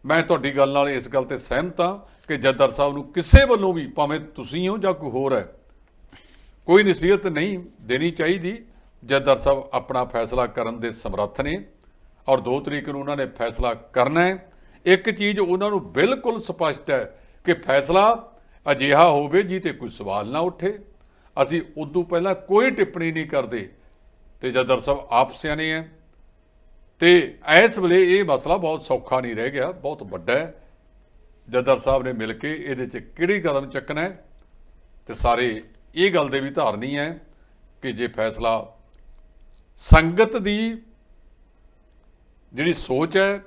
ਮੈਂ ਤੁਹਾਡੀ ਗੱਲ ਨਾਲ ਇਸ ਗੱਲ ਤੇ ਸਹਿਮਤ ਹਾਂ ਕਿ ਜੱਦਰ ਸਾਹਿਬ ਨੂੰ ਕਿਸੇ ਵੱਲੋਂ ਵੀ, ਭਾਵੇਂ ਤੁਸੀਂ ਹੋ ਜਾਂ ਕੋਈ ਹੋਰ ਹੈ, ਕੋਈ ਨਸੀਹਤ ਨਹੀਂ ਦੇਣੀ ਚਾਹੀਦੀ। ਜੱਦਰ ਸਾਹਿਬ, ਆਪਣਾ ਫੈਸਲਾ ਕਰਨ ਦੇ ਸਮਰੱਥ ਨੇ ਔਰ ਦੋ ਤਰੀਕ ਨੂੰ ਉਹਨਾਂ ਨੇ ਫੈਸਲਾ ਕਰਨਾ ਹੈ। ਇੱਕ ਚੀਜ਼ ਉਹਨਾਂ ਨੂੰ ਬਿਲਕੁਲ ਸਪਸ਼ਟ ਹੈ ਕਿ ਫੈਸਲਾ ਅਜਿਹਾ ਹੋਵੇ ਜੀ ਤੇ ਕੋਈ ਸਵਾਲ ਨਾ ਉੱਠੇ। ਅਸੀਂ ਉਦੋਂ ਪਹਿਲਾਂ ਕੋਈ ਟਿੱਪਣੀ ਨਹੀਂ ਕਰਦੇ ਤੇ ਜੱਦਰ ਸਾਹਿਬ ਆਪਸਿਆਂ ਨੇ ਹੈ। ਤੇ ਇਸ ਵੇਲੇ ਇਹ ਮਸਲਾ ਬਹੁਤ ਸੌਖਾ ਨਹੀਂ ਰਹਿ ਗਿਆ, ਬਹੁਤ ਵੱਡਾ ਹੈ। ਜੱਦਰ ਸਾਹਿਬ ਨੇ ਮਿਲ ਕੇ ਇਹਦੇ 'ਚ ਕਿਹੜੀ ਕਦਮ ਚੱਕਣਾ ਹੈ? ਤੇ ਸਾਰੇ ਇਹ ਗੱਲ ਦੇ ਵੀ ਧਾਰਨੀ ਹੈ ਕਿ ਜੇ ਫੈਸਲਾ ਸੰਗਤ ਦੀ ਜਿਹੜੀ ਸੋਚ ਹੈ,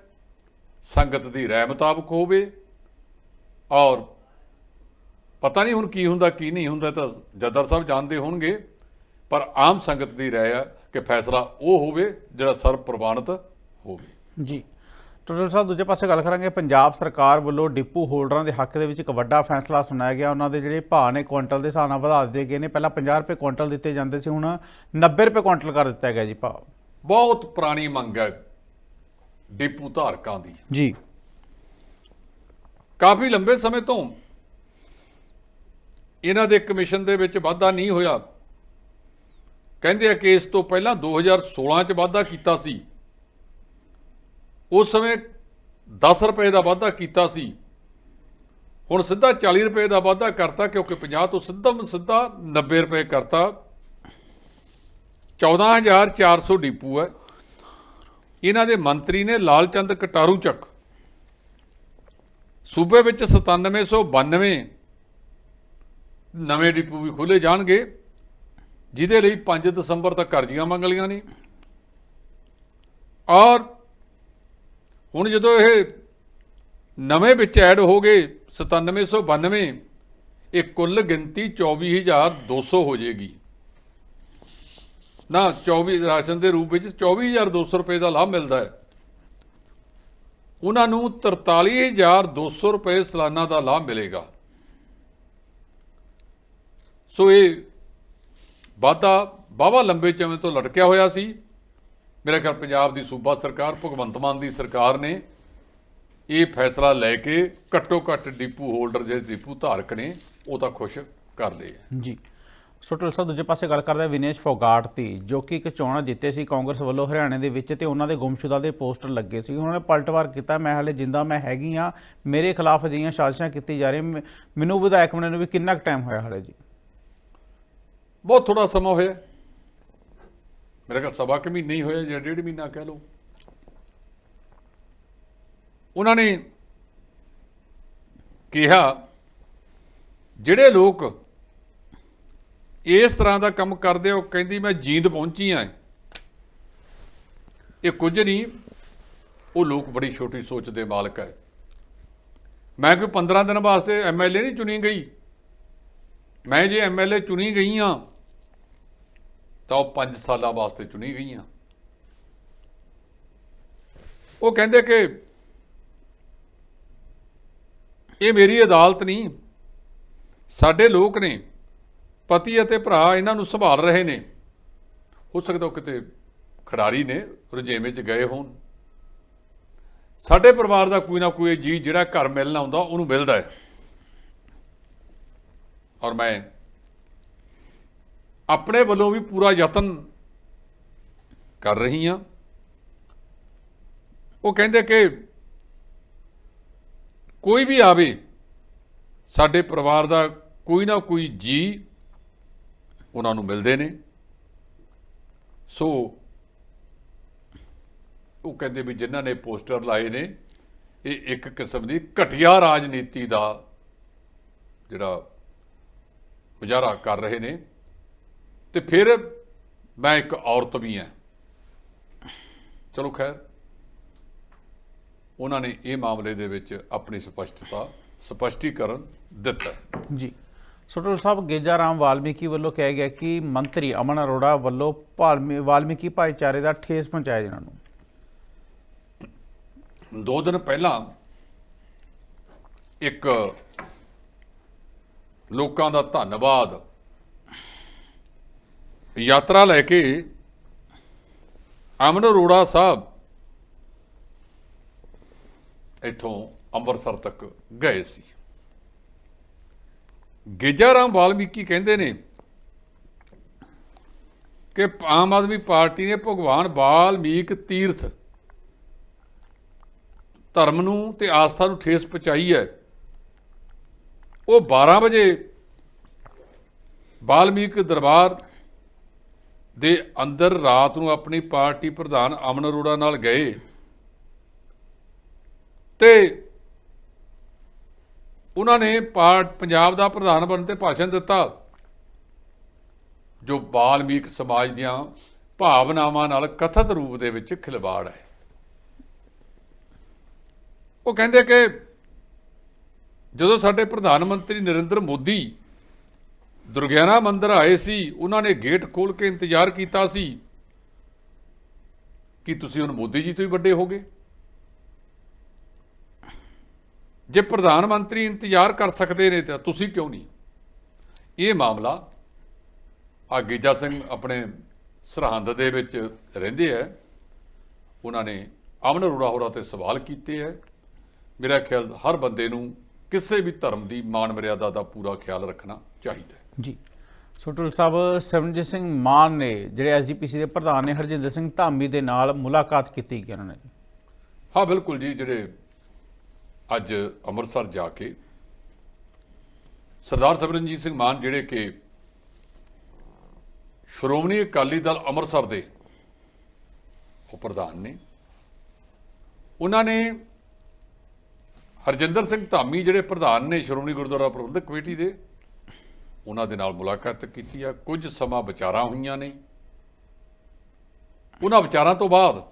ਸੰਗਤ ਦੀ ਰਾਏ ਮੁਤਾਬਕ ਹੋਵੇ ਔਰ ਪਤਾ ਨਹੀਂ ਹੁਣ ਕੀ ਹੁੰਦਾ, ਕੀ ਨਹੀਂ ਹੁੰਦਾ ਤਾਂ ਜੱਦਰ ਸਾਹਿਬ ਜਾਣਦੇ ਹੋਣਗੇ, ਪਰ ਆਮ ਸੰਗਤ ਦੀ ਰਾਏ ਹੈ ਕਿ ਫੈਸਲਾ ਉਹ ਹੋਵੇ ਜਿਹੜਾ ਸਰਬ ਪ੍ਰਵਾਨਿਤ ਹੋਵੇ। ਜੀ। ਟੋਟਲ ਸਾਹਿਬ ਦੂਜੇ ਪਾਸੇ ਗੱਲ ਕਰਾਂਗੇ ਪੰਜਾਬ ਸਰਕਾਰ ਵੱਲੋਂ ਡਿਪੂ ਹੋਲਡਰਾਂ ਦੇ ਹੱਕ ਦੇ ਵਿੱਚ ਇੱਕ ਵੱਡਾ ਫੈਸਲਾ ਸੁਣਾਇਆ ਗਿਆ। ਉਹਨਾਂ ਦੇ ਜਿਹੜੇ ਭਾਅ ਨੇ ਕੁਇੰਟਲ ਦੇ ਹਿਸਾਬ ਨਾਲ ਵਧਾ ਦਿੱਤੇ ਗਏ ਨੇ। ਪਹਿਲਾਂ 50 ਰੁਪਏ ਕੁਇੰਟਲ ਦਿੱਤੇ ਜਾਂਦੇ ਸੀ ਹੁਣ 90 ਰੁਪਏ ਕੁਇੰਟਲ ਕਰ ਦਿੱਤਾ ਗਿਆ ਜੀ ਭਾਅ। ਬਹੁਤ ਪੁਰਾਣੀ ਮੰਗ ਹੈ ਡਿਪੂ ਧਾਰਕਾਂ ਦੀ। ਜੀ। ਕਾਫੀ ਲੰਬੇ ਸਮੇਂ ਤੋਂ ਇਹਨਾਂ ਦੇ ਕਮਿਸ਼ਨ ਦੇ ਵਿੱਚ ਵਾਧਾ ਨਹੀਂ ਹੋਇਆ। ਕਹਿੰਦੇ ਆ ਕਿ ਇਸ ਤੋਂ ਪਹਿਲਾਂ 2016 ਚ ਵਾਧਾ ਕੀਤਾ ਸੀ। ਉਸ ਸਮੇਂ 10 ਰੁਪਏ ਦਾ ਵਾਧਾ ਕੀਤਾ ਸੀ। ਹੁਣ ਸਿੱਧਾ 40 ਰੁਪਏ ਦਾ ਵਾਧਾ ਕਰਤਾ ਕਿਉਂਕਿ 50 ਤੋਂ ਸਿੱਧਾ ਸਿੱਧਾ 90 ਰੁਪਏ ਕਰਤਾ। 14400 ਡੀਪੂ ਹੈ। ਇਹਨਾਂ ਦੇ ਮੰਤਰੀ ਨੇ ਲਾਲਚੰਦ ਕਟਾਰੂ ਚੱਕ। ਸੂਬੇ ਵਿੱਚ 9792 ਨਵੇਂ ਡਿਪੂ ਵੀ ਖੋਲੇ ਜਾਣਗੇ, ਜਿਹਦੇ ਲਈ 5 ਦਸੰਬਰ ਤੱਕ ਅਰਜ਼ੀਆਂ ਮੰਗ ਲਈਆਂ ਨੇ। ਔਰ ਹੁਣ ਜਦੋਂ ਇਹ ਨਵੇਂ ਵਿੱਚ ਐਡ ਹੋ ਗਏ 9792 ਇਹ ਕੁੱਲ ਗਿਣਤੀ 24200 ਹੋ ਜਾਏਗੀ। ਨਾ 24 ਰਾਸ਼ਨ ਦੇ ਰੂਪ ਵਿੱਚ 24200 ਰੁਪਏ ਦਾ ਲਾਭ ਮਿਲਦਾ ਹੈ। ਉਹਨਾਂ ਨੂੰ 43200 ਰੁਪਏ ਸਾਲਾਨਾ ਦਾ ਲਾਭ ਮਿਲੇਗਾ। ਸੋ ਇਹ ਵਾਧਾ ਬਾਵਾ ਲੰਬੇ ਸਮੇਂ ਤੋਂ ਲਟਕਿਆ ਹੋਇਆ ਸੀ। ਮੇਰੇ ਖਿਆਲ ਪੰਜਾਬ ਦੀ ਸੂਬਾ ਸਰਕਾਰ ਭਗਵੰਤ ਮਾਨ ਦੀ ਸਰਕਾਰ ਨੇ ਇਹ ਫੈਸਲਾ ਲੈ ਕੇ ਘੱਟੋ ਘੱਟ ਡਿਪੂ ਹੋਲਡਰ ਜਿਹੜੇ ਡਿਪੂ ਧਾਰਕ ਨੇ ਉਹ ਤਾਂ ਖੁਸ਼ ਕਰ ਲਏ ਜੀ। ਸੋ ਢਿੱਲੋਂ ਸਾਹਿਬ ਦੂਜੇ ਪਾਸੇ ਗੱਲ ਕਰਦੇ ਵਿਨੇਸ਼ ਫੋਗਾਟ ਦੀ ਜੋ ਕਿ ਇੱਕ ਚੋਣ ਜਿੱਤੇ ਸੀ ਕਾਂਗਰਸ ਵੱਲੋਂ ਹਰਿਆਣੇ ਦੇ ਵਿੱਚ ਤੇ ਉਹਨਾਂ ਦੇ ਗੁੰਮਸ਼ੁਦਾ ਦੇ ਪੋਸਟਰ ਲੱਗੇ ਸੀ। ਉਹਨਾਂ ਨੇ ਪਲਟਵਾਰ ਕੀਤਾ ਮੈਂ ਹਾਲੇ ਜਿੰਦਾ ਮੈਂ ਹੈਗੀ ਆ ਮੇਰੇ ਖਿਲਾਫ ਅਜਿਹੀਆਂ ਸਾਜ਼ਿਸ਼ਾਂ ਕੀਤੀ ਜਾ ਰਹੀਆਂ ਮੈਨੂੰ ਵਿਧਾਇਕ ਬਣੇ ਨੂੰ ਵੀ ਕਿੰਨਾ ਕੁ ਟਾਈਮ ਹੋਇਆ ਹਾਲੇ ਜੀ? ਬਹੁਤ ਥੋੜਾ ਸਮਾਂ ਹੋਇਆ। ਮੇਰੇ ਖਿਆਲ ਸਵਾ ਕੁ ਮਹੀਨੇ ਹੀ ਹੋਇਆ ਜਾਂ ਡੇਢ ਮਹੀਨਾ ਕਹਿ ਲਓ। ਉਹਨਾਂ ਨੇ ਕਿਹਾ ਜਿਹੜੇ ਲੋਕ ਇਸ ਤਰ੍ਹਾਂ ਦਾ ਕੰਮ ਕਰਦੇ ਆ, ਉਹ ਕਹਿੰਦੀ ਮੈਂ ਜੀਂਦ ਪਹੁੰਚੀ ਆ। ਇਹ ਕੁਝ ਨਹੀਂ ਉਹ ਲੋਕ ਬੜੀ ਛੋਟੀ ਸੋਚ ਦੇ ਮਾਲਕ ਹੈ ਮੈਂ ਕੋਈ 15 ਦਿਨ ਵਾਸਤੇ ਐਮਐਲਏ ਨਹੀਂ ਚੁਣੀ ਗਈ। ਮੈਂ ਜੇ ਐਮਐਲਏ ਚੁਣੀ ਗਈ ਆ ਤਾਂ ਉਹ 5 ਸਾਲਾਂ ਵਾਸਤੇ ਚੁਣੀ ਗਈਆਂ ਉਹ ਕਹਿੰਦੇ ਕਿ ਇਹ ਮੇਰੀ ਅਦਾਲਤ ਨਹੀਂ, ਸਾਡੇ ਲੋਕ ਨੇ, ਪਤੀ ਅਤੇ ਭਰਾ ਇਹਨਾਂ ਨੂੰ ਸੰਭਾਲ ਰਹੇ ਨੇ। ਹੋ ਸਕਦਾ ਉਹ ਕਿਤੇ ਖਿਡਾਰੀ ਨੇ, ਰੁਝੇਵੇਂ 'ਚ ਗਏ ਹੋਣ। ਸਾਡੇ ਪਰਿਵਾਰ ਦਾ ਕੋਈ ਨਾ ਕੋਈ ਜੀ ਜਿਹੜਾ ਘਰ ਮਿਲਣਾ ਆਉਂਦਾ ਉਹਨੂੰ ਮਿਲਦਾ ਹੈ। ਔਰ ਮੈਂ ਆਪਣੇ ਵੱਲੋਂ ਵੀ ਪੂਰਾ ਯਤਨ ਕਰ ਰਹੀ ਹਾਂ। ਉਹ ਕਹਿੰਦੇ ਕਿ ਕੋਈ ਵੀ ਆਵੇ, ਸਾਡੇ ਪਰਿਵਾਰ ਦਾ ਕੋਈ ਨਾ ਕੋਈ ਜੀ ਉਹਨਾਂ ਨੂੰ ਮਿਲਦੇ ਨੇ। ਸੋ ਉਹ ਕਹਿੰਦੇ ਵੀ ਜਿਨ੍ਹਾਂ ਨੇ ਪੋਸਟਰ ਲਾਏ ਨੇ, ਇਹ ਇੱਕ ਕਿਸਮ ਦੀ ਘਟੀਆ ਰਾਜਨੀਤੀ ਦਾ ਜਿਹੜਾ ਮੁਜ਼ਾਹਰਾ ਕਰ ਰਹੇ ਨੇ। ਤੇ ਫਿਰ ਮੈਂ ਇੱਕ ਔਰਤ ਵੀ ਹਾਂ। ਚਲੋ ਖੈਰ। ਉਹਨਾਂ ਨੇ ਇਹ ਮਾਮਲੇ ਦੇ ਵਿੱਚ ਆਪਣੀ ਸਪਸ਼ਟਤਾ ਸਪਸ਼ਟੀਕਰਨ ਦਿੱਤਾ। ਜੀ। ਸੋ ਢਿੱਲੋਂ ਸਾਹਿਬ ਗੇਜਾ ਰਾਮ ਵਾਲਮੀਕੀ ਵੱਲੋਂ ਕਿਹਾ ਗਿਆ ਕਿ ਮੰਤਰੀ ਅਮਨ ਅਰੋੜਾ ਵੱਲੋਂ ਭਾਲਮੀ- ਵਾਲਮੀਕੀ ਭਾਈਚਾਰੇ ਦਾ ਠੇਸ ਪਹੁੰਚਾਇਆ ਜਿਨ੍ਹਾਂ ਨੂੰ। ਦੋ ਦਿਨ ਪਹਿਲਾਂ ਇੱਕ ਲੋਕਾਂ ਦਾ ਧੰਨਵਾਦ ਯਾਤਰਾ ਲੈ ਕੇ ਅਮਨ ਅਰੋੜਾ ਸਾਹਿਬ ਇੱਥੋਂ ਅੰਮ੍ਰਿਤਸਰ ਤੱਕ ਗਏ ਸੀ। ਗੇਜਾ ਰਾਮ ਵਾਲਮੀਕੀ ਕਹਿੰਦੇ ਨੇ ਕਿ ਆਮ ਆਦਮੀ ਪਾਰਟੀ ਨੇ ਭਗਵਾਨ ਵਾਲਮੀਕ ਤੀਰਥ ਧਰਮ ਨੂੰ ਤੇ ਆਸਥਾ ਨੂੰ ਠੇਸ ਪਹੁੰਚਾਈ ਹੈ। ਉਹ 12 ਵਜੇ ਵਾਲਮੀਕ ਦਰਬਾਰ ਦੇ ਅੰਦਰ ਰਾਤ ਨੂੰ ਆਪਣੀ ਪਾਰਟੀ ਪ੍ਰਧਾਨ ਅਮਨ ਅਰੋੜਾ ਨਾਲ ਗਏ ਤੇ ਉਹਨਾਂ ਨੇ ਪਾਰਟ ਪੰਜਾਬ ਦਾ ਪ੍ਰਧਾਨ ਬਣਨ ਤੇ ਭਾਸ਼ਣ ਦਿੱਤਾ, ਜੋ ਬਾਲਮੀਕ ਸਮਾਜ ਦੀਆਂ ਭਾਵਨਾਵਾਂ ਨਾਲ ਕਥਿਤ ਰੂਪ ਦੇ ਵਿੱਚ ਖਿਲਵਾੜ ਹੈ। ਉਹ ਕਹਿੰਦੇ ਕਿ ਜਦੋਂ ਸਾਡੇ ਪ੍ਰਧਾਨ ਮੰਤਰੀ ਨਰਿੰਦਰ ਮੋਦੀ ਦੁਰਗਿਆਨਾ ਮੰਦਰ ਆਏ ਸੀ, ਉਹਨਾਂ ਨੇ ਗੇਟ ਖੋਲ ਕੇ ਇੰਤਜ਼ਾਰ ਕੀਤਾ ਸੀ ਕਿ ਤੁਸੀਂ ਹੁਣ ਮੋਦੀ ਜੀ ਤੋਂ ਹੀ ਵੱਡੇ ਹੋਗੇ। ਜੇ ਪ੍ਰਧਾਨ ਮੰਤਰੀ ਇੰਤਜ਼ਾਰ ਕਰ ਸਕਦੇ ਨੇ ਤਾਂ ਤੁਸੀਂ ਕਿਉਂ ਨਹੀਂ? ਇਹ ਮਾਮਲਾ ਆ ਗੇਜਾ ਸਿੰਘ ਆਪਣੇ ਸਰਹੰਦ ਦੇ ਵਿੱਚ ਰਹਿੰਦੇ ਹੈ ਉਹਨਾਂ ਨੇ ਅਮਨ ਅਰੋੜਾ ਹੋਰਾਂ ਤੇ ਸਵਾਲ ਕੀਤੇ ਹੈ ਮੇਰਾ ਖਿਆਲ ਹਰ ਬੰਦੇ ਨੂੰ ਕਿਸੇ ਵੀ ਧਰਮ ਦੀ ਮਾਨ ਮਰਿਆਦਾ ਦਾ ਪੂਰਾ ਖਿਆਲ ਰੱਖਣਾ ਚਾਹੀਦਾ ਜੀ। ਸੋ ਸਾਹਿਬ ਸਿਮਰਨਜੀਤ ਸਿੰਘ ਮਾਨ ਨੇ ਜਿਹੜੇ ਐਸਜੀਪੀਸੀ ਦੇ ਪ੍ਰਧਾਨ ਨੇ ਹਰਜਿੰਦਰ ਸਿੰਘ ਧਾਮੀ ਦੇ ਨਾਲ ਮੁਲਾਕਾਤ ਕੀਤੀ ਗਈ ਉਹਨਾਂ ਨੇ ਹਾਂ, ਬਿਲਕੁਲ ਜੀ, ਜਿਹੜੇ ਅੱਜ ਅੰਮ੍ਰਿਤਸਰ ਜਾ ਕੇ ਸਰਦਾਰ ਸਿਮਰਨਜੀਤ ਸਿੰਘ ਮਾਨ ਜਿਹੜੇ ਕਿ ਸ਼੍ਰੋਮਣੀ ਅਕਾਲੀ ਦਲ ਅੰਮ੍ਰਿਤਸਰ ਦੇ ਉਹ ਪ੍ਰਧਾਨ ਨੇ, ਉਹਨਾਂ ਨੇ ਹਰਜਿੰਦਰ ਸਿੰਘ ਧਾਮੀ ਜਿਹੜੇ ਪ੍ਰਧਾਨ ਨੇ ਸ਼੍ਰੋਮਣੀ ਗੁਰਦੁਆਰਾ ਪ੍ਰਬੰਧਕ ਕਮੇਟੀ ਦੇ ਉਹਨਾਂ ਦੇ ਨਾਲ ਮੁਲਾਕਾਤ ਕੀਤੀ ਆ। ਕੁਝ ਸਮਾਂ ਵਿਚਾਰਾਂ ਹੋਈਆਂ ਨੇ। ਉਹਨਾਂ ਵਿਚਾਰਾਂ ਤੋਂ ਬਾਅਦ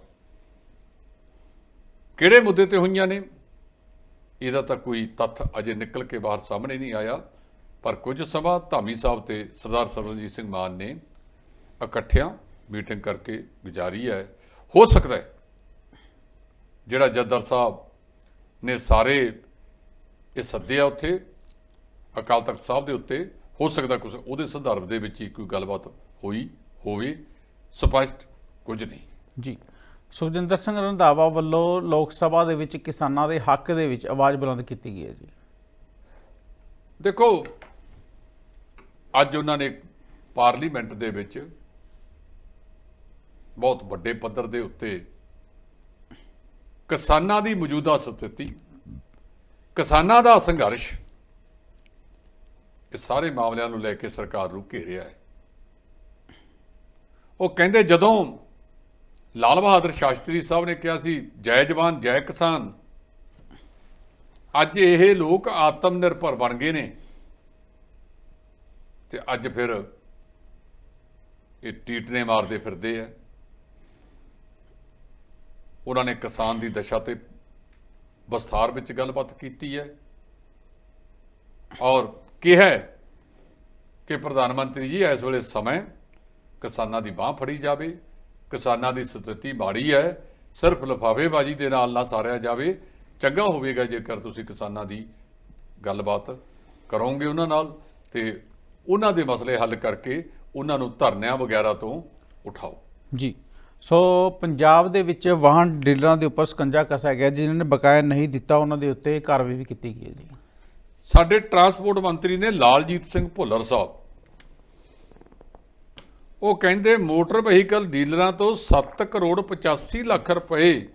ਕਿਹੜੇ ਮੁੱਦੇ ਤੇ ਹੋਈਆਂ ਨੇ? ਇਹਦਾ ਤਾਂ ਕੋਈ ਤੱਥ ਅਜੇ ਨਿਕਲ ਕੇ ਬਾਹਰ ਸਾਹਮਣੇ ਨਹੀਂ ਆਇਆ। ਪਰ ਕੁਝ ਸਮਾਂ ਧਾਮੀ ਸਾਹਿਬ ਤੇ ਸਰਦਾਰ ਸਰਵਨਜੀਤ ਸਿੰਘ ਮਾਨ ਨੇ ਇਕੱਠਿਆਂ ਮੀਟਿੰਗ ਕਰਕੇ ਗੁਜ਼ਾਰੀ ਹੈ। ਹੋ ਸਕਦਾ ਹੈ ਜਿਹੜਾ ਜੱਦਰ ਸਾਹਿਬ ਨੇ ਸਾਰੇ ਇਹ ਸੱਦੇ ਆ ਉੱਥੇ, ਅਕਾਲ ਤਖਤ ਸਾਹਿਬ ਦੇ ਉੱਤੇ ਹੋ ਸਕਦਾ ਕੁਝ ਉਹਦੇ ਸੰਦਰਭ ਦੇ ਵਿੱਚ ਹੀ ਕੋਈ ਗੱਲਬਾਤ ਹੋਈ ਹੋਵੇ। ਸਪਸ਼ਟ ਕੁਝ ਨਹੀਂ। ਜੀ। ਸੁਖਜਿੰਦਰ ਸਿੰਘ ਰੰਧਾਵਾ ਵੱਲੋਂ ਲੋਕ ਸਭਾ ਦੇ ਵਿੱਚ ਕਿਸਾਨਾਂ ਦੇ ਹੱਕ ਦੇ ਵਿੱਚ ਆਵਾਜ਼ ਬੁਲੰਦ ਕੀਤੀ ਗਈ ਹੈ ਜੀ। ਦੇਖੋ ਅੱਜ ਉਹਨਾਂ ਨੇ ਪਾਰਲੀਮੈਂਟ ਦੇ ਵਿੱਚ ਬਹੁਤ ਵੱਡੇ ਪੱਧਰ ਦੇ ਉੱਤੇ ਕਿਸਾਨਾਂ ਦੀ ਮੌਜੂਦਾ ਸਥਿਤੀ ਕਿਸਾਨਾਂ ਦਾ ਸੰਘਰਸ਼ ਇਹ ਸਾਰੇ ਮਾਮਲਿਆਂ ਨੂੰ ਲੈ ਕੇ ਸਰਕਾਰ ਨੂੰ ਘੇਰਿਆ ਹੈ। ਉਹ ਕਹਿੰਦੇ ਜਦੋਂ ਲਾਲ ਬਹਾਦਰ ਸ਼ਾਸਤਰੀ ਸਾਹਿਬ ਨੇ ਕਿਹਾ ਸੀ, ਜੈ ਜਵਾਨ, ਜੈ ਕਿਸਾਨ, ਅੱਜ ਇਹ ਲੋਕ ਆਤਮ ਨਿਰਭਰ ਬਣ ਗਏ ਨੇ ਤੇ ਅੱਜ ਫਿਰ ਇਹ ਟੀਟਨੇ ਮਾਰਦੇ ਫਿਰਦੇ ਆ। ਉਹਨਾਂ ਨੇ ਕਿਸਾਨ ਦੀ ਦਸ਼ਾ ਤੇ ਵਿਸਥਾਰ ਵਿੱਚ ਗੱਲਬਾਤ ਕੀਤੀ ਹੈ ਔਰ ਕਿਹਾ ਕਿ ਪ੍ਰਧਾਨ ਮੰਤਰੀ ਜੀ, ਇਸ ਵੇਲੇ ਸਮੇਂ ਕਿਸਾਨਾਂ ਦੀ ਬਾਹ ਫੜੀ ਜਾਵੇ, ਕਿਸਾਨਾਂ ਦੀ ਸਥਿਤੀ ਮਾੜੀ ਹੈ, ਸਿਰਫ ਲਫਾਫੇਬਾਜ਼ੀ ਦੇ ਨਾਲ ਨਾ ਸਾਰਿਆ ਜਾਵੇ। ਚੰਗਾ ਹੋਵੇਗਾ ਜੇਕਰ ਤੁਸੀਂ ਕਿਸਾਨਾਂ ਦੀ ਗੱਲਬਾਤ ਕਰੋਗੇ ਉਹਨਾਂ ਨਾਲ ਤੇ ਉਹਨਾਂ ਦੇ ਮਸਲੇ ਹੱਲ ਕਰਕੇ ਉਹਨਾਂ ਨੂੰ ਧਰਨਿਆਂ ਵਗੈਰਾ ਤੋਂ ਉਠਾਓ। ਜੀ। ਸੋ ਪੰਜਾਬ ਦੇ ਵਿੱਚ ਵਾਹਨ ਡੀਲਰਾਂ ਦੇ ਉੱਪਰ ਸਕੰਜਾ ਕਸਿਆ ਗਿਆ, ਜਿਨ੍ਹਾਂ ਨੇ ਬਕਾਇਆ ਨਹੀਂ ਦਿੱਤਾ, ਉਹਨਾਂ ਦੇ ਉੱਤੇ ਕਾਰਵਾਈ ਵੀ ਕੀਤੀ ਗਈ ਹੈ ਜੀ। ਸਾਡੇ ਟਰਾਂਸਪੋਰਟ ਮੰਤਰੀ ਨੇ ਲਾਲਜੀਤ ਸਿੰਘ ਭੁੱਲਰ ਸਾਹਿਬ। ਉਹ ਕਹਿੰਦੇ, ਮੋਟਰ ਵਹੀਕਲ ਡੀਲਰਾਂ ਤੋਂ 7 ਕਰੋੜ 85 ਲੱਖ ਰੁਪਏ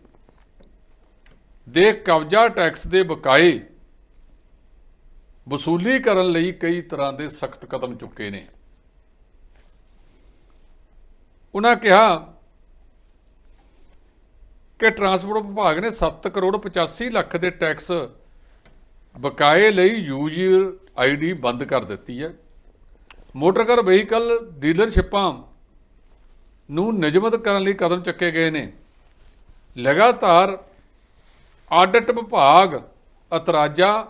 ਦੇ ਕਬਜ਼ਾ ਟੈਕਸ ਦੇ ਬਕਾਏ ਵਸੂਲੀ ਕਰਨ ਲਈ ਕਈ ਤਰ੍ਹਾਂ ਦੇ ਸਖਤ ਕਦਮ ਚੁੱਕੇ ਨੇ। ਉਹਨਾਂ ਕਿਹਾ ਕਿ ਟਰਾਂਸਪੋਰਟ ਵਿਭਾਗ ਨੇ 7 ਕਰੋੜ 85 ਲੱਖ ਦੇ ਟੈਕਸ ਬਕਾਏ ਲਈ ਯੂਜ਼ਰ ਆਈਡੀ ਬੰਦ ਕਰ ਦਿੱਤੀ ਹੈ। ਮੋਟਰਕਾਰ ਵਹੀਕਲ ਡੀਲਰਸ਼ਿਪਾਂ ਨੂੰ ਨਿਯਮਤ ਕਰਨ ਲਈ ਕਦਮ ਚੱਕੇ ਗਏ ਨੇ। ਲਗਾਤਾਰ ਆਡਿਟ ਵਿਭਾਗ ਅਤਰਾਜਾ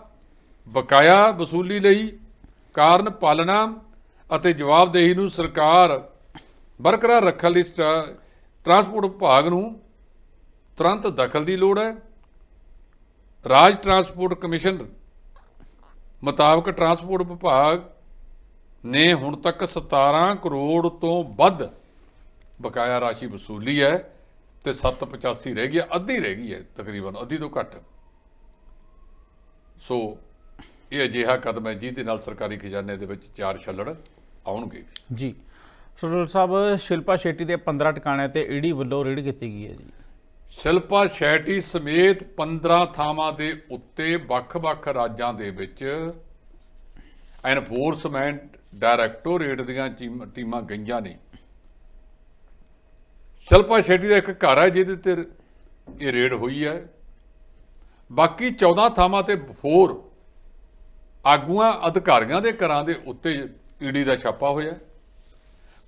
ਬਕਾਇਆ ਵਸੂਲੀ ਲਈ ਕਾਰਨ ਪਾਲਣਾ ਅਤੇ ਜਵਾਬਦੇਹੀ ਨੂੰ ਸਰਕਾਰ ਬਰਕਰਾਰ ਰੱਖਣ ਲਈ ਸਟਾ- ਟਰਾਂਸਪੋਰਟ ਵਿਭਾਗ ਨੂੰ ਤੁਰੰਤ ਦਖਲ ਦੀ ਲੋੜ ਹੈ। ਰਾਜ ਟਰਾਂਸਪੋਰਟ ਕਮਿਸ਼ਨ ਮੁਤਾਬਕ ਟਰਾਂਸਪੋਰਟ ਵਿਭਾਗ ਨੇ ਹੁਣ ਤੱਕ 17 ਕਰੋੜ ਤੋਂ ਵੱਧ ਬਕਾਇਆ ਰਾਸ਼ੀ ਵਸੂਲੀ ਹੈ ਤੇ 785 ਰਹਿ ਗਈ ਹੈ, ਅੱਧੀ ਰਹਿ ਗਈ ਹੈ ਤਕਰੀਬਨ ਅੱਧੀ ਤੋਂ ਘੱਟ। ਸੋ ਇਹ ਅਜਿਹਾ ਕਦਮ ਹੈ ਜਿਹਦੇ ਨਾਲ ਸਰਕਾਰੀ ਖਜ਼ਾਨੇ ਦੇ ਵਿੱਚ ਚਾਰ ਛੱਲੜ ਆਉਣਗੇ। ਜੀ। ਸਰਦਾਰ ਸਾਹਿਬ ਸ਼ਿਲਪਾ ਸ਼ੈਟੀ ਦੇ 15 ਟਿਕਾਣਿਆਂ ਤੇ ਈਡੀ ਵੱਲੋਂ ਰੇਡ ਕੀਤੀ ਗਈ ਹੈ ਜੀ। ਸ਼ਿਲਪਾ ਸ਼ੈਟੀ ਸਮੇਤ 15 ਥਾਵਾਂ ਦੇ ਉੱਤੇ ਵੱਖ-ਵੱਖ ਰਾਜਾਂ ਦੇ ਵਿੱਚ ਐਨਫੋਰਸਮੈਂਟ ਡਾਇਰੈਕਟੋਰੇਟ ਦੀਆਂ ਟੀਮ- ਟੀਮਾਂ ਗਈਆਂ ਨੇ। ਸ਼ਿਲਪਾ ਸ਼ੈਟੀ ਦਾ ਇੱਕ ਘਰ ਹੈ, ਜਿਹਦੇ ਤੇ ਇਹ ਰੇਡ ਹੋਈ ਹੈ। ਬਾਕੀ 14 ਥਾਵਾਂ ਤੇ ਹੋਰ ਆਗੂਆਂ, ਅਧਿਕਾਰੀਆਂ ਦੇ ਘਰਾਂ ਦੇ ਉੱਤੇ ਈਡੀ ਦਾ ਛਾਪਾ ਹੋਇਆ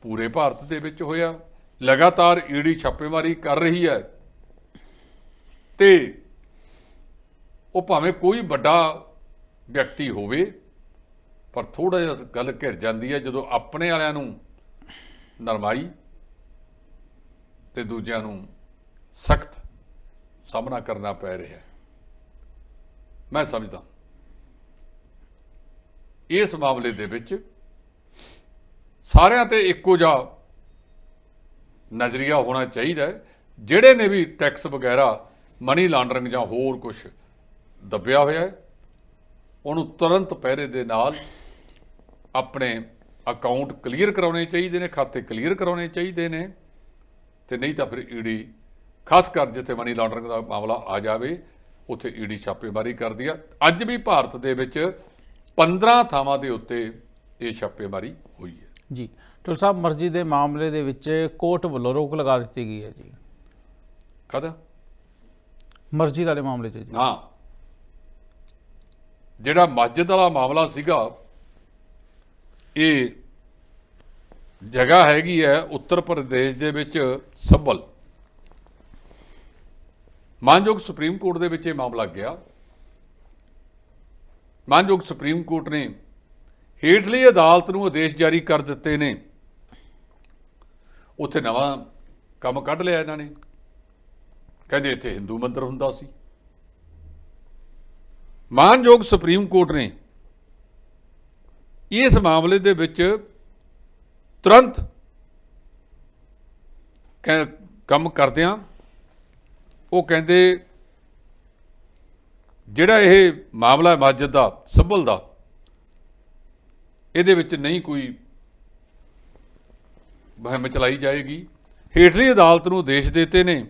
ਪੂਰੇ ਭਾਰਤ ਦੇ ਵਿੱਚ ਹੋਇਆ। ਲਗਾਤਾਰ ਈਡੀ ਛਾਪੇਮਾਰੀ ਕਰ ਰਹੀ ਹੈ। ਤੇ ਉਹ ਭਾਵੇਂ ਕੋਈ ਵੱਡਾ ਵਿਅਕਤੀ ਹੋਵੇ, ਪਰ ਥੋੜਾ ਜਿਹਾ ਗੱਲ ਘਿਰ ਜਾਂਦੀ ਹੈ ਜਦੋਂ ਆਪਣੇ ਵਾਲਿਆਂ ਨੂੰ ਨਰਮਾਈ ਤੇ ਦੂਜਿਆਂ ਨੂੰ ਸਖਤ ਸਾਹਮਣਾ ਕਰਨਾ ਪੈ ਰਿਹਾ ਹੈ। ਮੈਂ ਸਮਝਦਾ ਇਸ ਮਾਮਲੇ ਦੇ ਵਿੱਚ ਸਾਰਿਆਂ ਤੇ ਇੱਕੋ ਜਿਹਾ ਨਜ਼ਰੀਆ ਹੋਣਾ ਚਾਹੀਦਾ ਜਿਹੜੇ ਨੇ ਵੀ ਟੈਕਸ ਵਗੈਰਾ ਮਨੀ ਲਾਂਡਰਿੰਗ ਜਾਂ ਹੋਰ ਕੁਝ ਦੱਬਿਆ ਹੋਇਆ ਹੈ ਉਹਨੂੰ ਤੁਰੰਤ ਪਹਿਰੇ ਦੇ ਨਾਲ ਆਪਣੇ ਅਕਾਊਂਟ ਕਲੀਅਰ ਕਰਾਉਣੇ ਚਾਹੀਦੇ ਨੇ ਖਾਤੇ ਕਲੀਅਰ ਕਰਾਉਣੇ ਚਾਹੀਦੇ ਨੇ ਤੇ ਨਹੀਂ ਤਾਂ ਫਿਰ ਈਡੀ ਖਾਸ ਕਰ ਜਿੱਥੇ ਮਨੀ ਲਾਂਡਰਿੰਗ ਦਾ ਮਾਮਲਾ ਆ ਜਾਵੇ ਉੱਥੇ ਈਡੀ ਛਾਪੇਮਾਰੀ ਕਰਦੀ ਆ। ਅੱਜ ਵੀ ਭਾਰਤ ਦੇ ਵਿੱਚ 15 ਥਾਵਾਂ ਦੇ ਉੱਤੇ ਇਹ ਛਾਪੇਮਾਰੀ ਹੋਈ ਹੈ। ਜੀ ਟੁਲ ਸਾਹਿਬ ਮਰਜ਼ੀ ਦੇ ਮਾਮਲੇ ਦੇ ਵਿੱਚ ਕੋਰਟ ਵੱਲੋਂ ਰੋਕ ਲਗਾ ਦਿੱਤੀ ਗਈ ਹੈ ਜੀ। ਕਦਾ ਮਸਜਿਦ ਵਾਲੇ ਮਾਮਲੇ 'ਚ ਜੀ। ਹਾਂ। ਜਿਹੜਾ ਮਸਜਿਦ ਵਾਲਾ ਮਾਮਲਾ ਸੀਗਾ, ਇਹ ਜਗ੍ਹਾ ਹੈਗੀ ਹੈ ਉੱਤਰ ਪ੍ਰਦੇਸ਼ ਦੇ ਵਿੱਚ ਸੱਬਲ ਮਾਨਯੋਗ ਸੁਪਰੀਮ ਕੋਰਟ ਦੇ ਵਿੱਚ ਇਹ ਮਾਮਲਾ ਗਿਆ। ਮਾਨਯੋਗ ਸੁਪਰੀਮ ਕੋਰਟ ਨੇ ਹੇਠਲੀ ਅਦਾਲਤ ਨੂੰ ਆਦੇਸ਼ ਜਾਰੀ ਕਰ ਦਿੱਤੇ ਨੇ। ਉੱਥੇ ਨਵਾਂ ਕੰਮ ਕੱਢ ਲਿਆ ਇਹਨਾਂ ਨੇ। ਕਹਿੰਦੇ ਇੱਥੇ ਹਿੰਦੂ ਮੰਦਰ ਹੁੰਦਾ ਸੀ। ਮਾਨਯੋਗ ਸੁਪਰੀਮ ਕੋਰਟ ਨੇ ਇਸ ਮਾਮਲੇ ਦੇ ਵਿੱਚ ਤੁਰੰਤ ਕਹਿ- ਕੰਮ ਕਰਦਿਆਂ ਉਹ ਕਹਿੰਦੇ, ਜਿਹੜਾ ਇਹ ਮਾਮਲਾ ਹੈ ਮਸਜਿਦ ਦਾ, ਸੰਭਲ ਦਾ, ਇਹਦੇ ਵਿੱਚ ਨਹੀਂ ਕੋਈ ਮੁਹਿੰਮ ਚਲਾਈ ਜਾਏਗੀ। ਹੇਠਲੀ ਅਦਾਲਤ ਨੂੰ ਆਦੇਸ਼ ਦਿੱਤੇ ਨੇ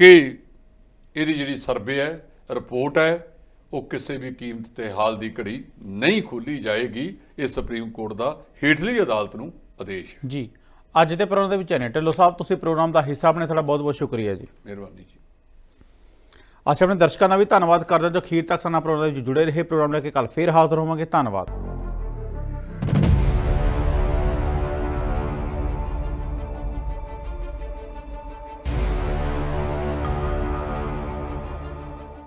ਕਿ ਇਹਦੀ ਜਿਹੜੀ ਸਰਵੇ ਹੈ ਰਿਪੋਰਟ ਹੈ ਉਹ ਕਿਸੇ ਵੀ ਕੀਮਤ ਤੇ ਹਾਲ ਦੀ ਘੜੀ ਨਹੀਂ ਖੋਲੀ ਜਾਏਗੀ। ਇਹ ਸੁਪਰੀਮ ਕੋਰਟ ਦਾ ਹੇਠਲੀ ਅਦਾਲਤ ਨੂੰ ਆਦੇਸ਼ ਹੈ। ਜੀ। ਅੱਜ ਦੇ ਪ੍ਰੋਗਰਾਮ ਦੇ ਵਿੱਚ ਨੇ। ਢਿੱਲੋਂ ਸਾਹਿਬ ਤੁਸੀਂ ਪ੍ਰੋਗਰਾਮ ਦਾ ਹਿੱਸਾ ਬਣੇ ਤੁਹਾਡਾ ਬਹੁਤ ਬਹੁਤ ਸ਼ੁਕਰੀਆ ਜੀ। ਮਿਹਰਬਾਨੀ ਜੀ। ਅਸੀਂ ਆਪਣੇ ਦਰਸ਼ਕਾਂ ਦਾ ਵੀ ਧੰਨਵਾਦ ਕਰਦੇ ਹਾਂ ਜੋ ਅਖੀਰ ਤੱਕ ਸਾਡਾ ਪ੍ਰੋਗਰਾਮ ਦੇ ਵਿੱਚ ਜੁੜੇ ਰਹੇ। ਪ੍ਰੋਗਰਾਮ ਲੈ ਕੇ ਕੱਲ ਫੇਰ ਹਾਜ਼ਰ ਹੋਵਾਂਗੇ। ਧੰਨਵਾਦ।